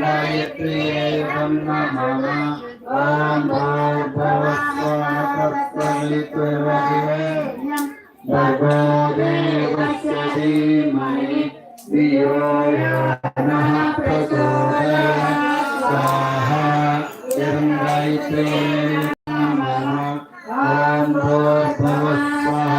गायत्र्येवं नमः। ॐ भूर्भुवस्वः भगो देवस्य धीमहि धियो यो नः प्रचोदयात् स्वाहा इदं गायत्र्येवं नमः। ॐ भूर्भुवस्वः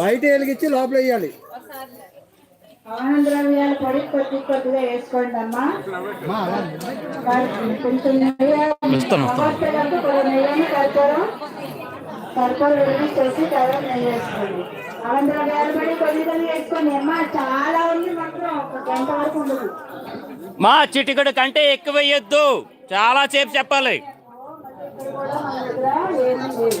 బయట వెలిగించి లోపల వేయాలి. ఆనంద ద్రవ్యాలు పొడి కొద్ది కొద్దిగా వేసుకోండి అమ్మా. కొంచెం నెయ్యి పొగొట్టేటప్పుడు కొద్దిగా నెయ్యి కర్పూరం కర్పూరం వెలిగించేసి తర్వాత నెయ్యి వేసుకోండి. ఆనంద ద్రవ్యాలు పడి కొద్ది కొద్ది వేసుకోండి అమ్మా. చాలా ఉంది మాత్రం ఒక గంట వరకు ఉండదు. మా చిటికడు కంటే ఎక్కువ వేయొద్దు. చాలా సేపు చెప్పాలి. ఇక్కడ కూడా మన దగ్గర ఏమీ లేదు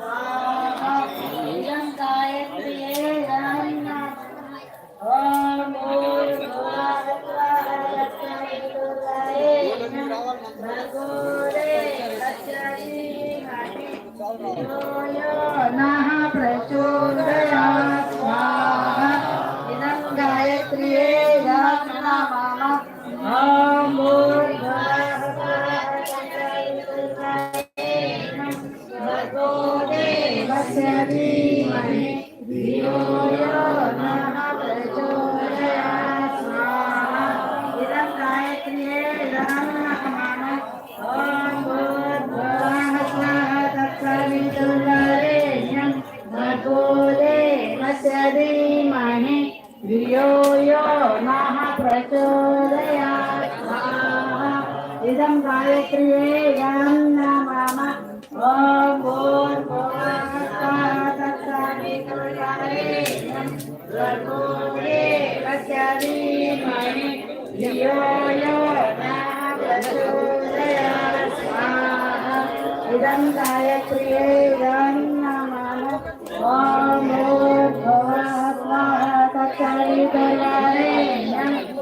Bộ đồ. इदं गायत्र्ये यं नमः ॐ भूर् भुवस्सत्तत्सवितुर्वरेण्यं धियो यो न प्रचोदयात् स्वाहा इदं गायत्र्ये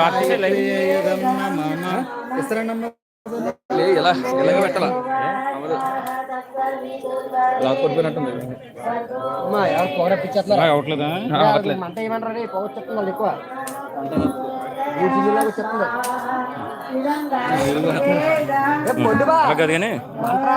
ఆర్టీసీ లైవ్ ఇస్తారన్నమ్మా ఇలా ఇలాగ పెట్టాలా? ఇలా కొట్టుకున్నట్టుంది అమ్మా ఎవరు పొగ అవట్లేదా మంట ఎక్కువ. పొండుబా